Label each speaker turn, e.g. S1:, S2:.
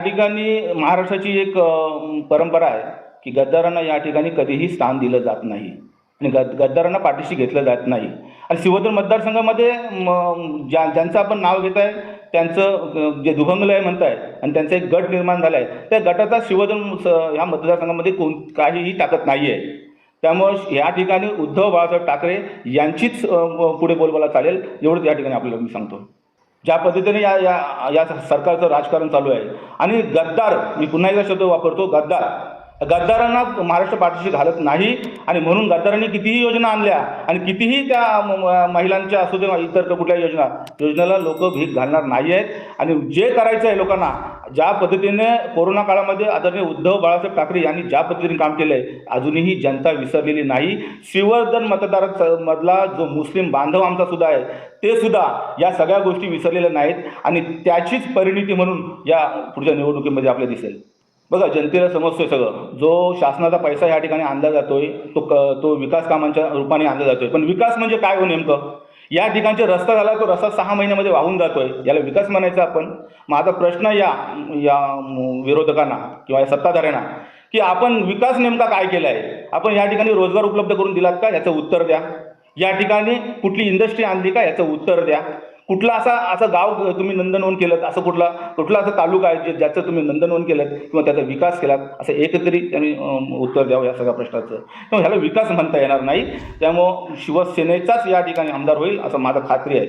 S1: या ठिकाणी महाराष्ट्राची एक परंपरा आहे की गद्दारांना या ठिकाणी कधीही स्थान दिलं जात नाही आणि गद गद्दारांना पाठीशी घेतलं जात नाही. आणि शिवधर मतदारसंघामध्ये ज्या ज्यांचं आपण नाव घेत आहे त्यांचं जे दुभंगलं आहे म्हणताय आणि त्यांचा एक गट निर्माण झाला आहे त्या गटाचा शिवोधन ह्या मतदारसंघामध्ये कोण काहीही ताकद नाही आहे त्यामुळं या ठिकाणी उद्धव बाळासाहेब ठाकरे यांचीच पुढे बोलबाला चालेल. एवढंच या ठिकाणी आपल्याला मी सांगतो. ज्या पद्धतीने या या या सरकारचं राजकारण चालू आहे. आणि गद्दार मी पुन्हा एकदा शब्द वापरतो गद्दार. गद्दारांना महाराष्ट्र पाठीशी घालत नाही आणि म्हणून गद्दारांनी कितीही योजना आणल्या आणि कितीही त्या म- महिलांच्या असू दे इतर कुठल्या योजना योजनेला लोक भीक घालणार नाही आहेत आणि जे करायचं आहे लोकांना ज्या पद्धतीने कोरोना काळामध्ये आदरणीय उद्धव बाळासाहेब ठाकरे यांनी ज्या पद्धतीने काम केलं आहे अजूनही जनता विसरलेली नाही. श्रीवर्धन मतदार मधला जो मुस्लिम बांधव आमचा सुद्धा आहे ते सुद्धा या सगळ्या गोष्टी विसरलेल्या नाहीत आणि त्याचीच परिणिती म्हणून या पुढच्या निवडणुकीमध्ये आपल्याला दिसेल. बघा जनतेला समजतोय सगळं. जो शासनाचा पैसा या ठिकाणी आणला जातोय तो क तो विकास कामांच्या रूपाने आणला जातोय. पण विकास म्हणजे काय हो नेमकं? या ठिकाणचे रस्ता झाला तो रस्ता सहा महिन्यामध्ये वाहून जातोय. याला विकास म्हणायचा आपण. माझा प्रश्न या या विरोधकांना किंवा या सत्ताधाऱ्यांना की आपण विकास नेमका काय केला आहे आपण या ठिकाणी रोजगार उपलब्ध करून दिलात का? याचं उत्तर द्या. या ठिकाणी कुठली इंडस्ट्री आणली का? याचं उत्तर द्या. कुठला असा असं गाव तुम्ही नंदनवन केलं असं कुठला कुठला असं तालुका आहे जे ज्याचं तुम्ही नंदनवन केलं किंवा त्याचा विकास केलात? असं एकत्रित त्यांनी उत्तर द्यावं या सगळ्या प्रश्नाचं. त्यामुळे ह्याला विकास म्हणता येणार नाही. त्यामुळं शिवसेनेचाच या ठिकाणी आमदार होईल असं माझं खात्री आहे.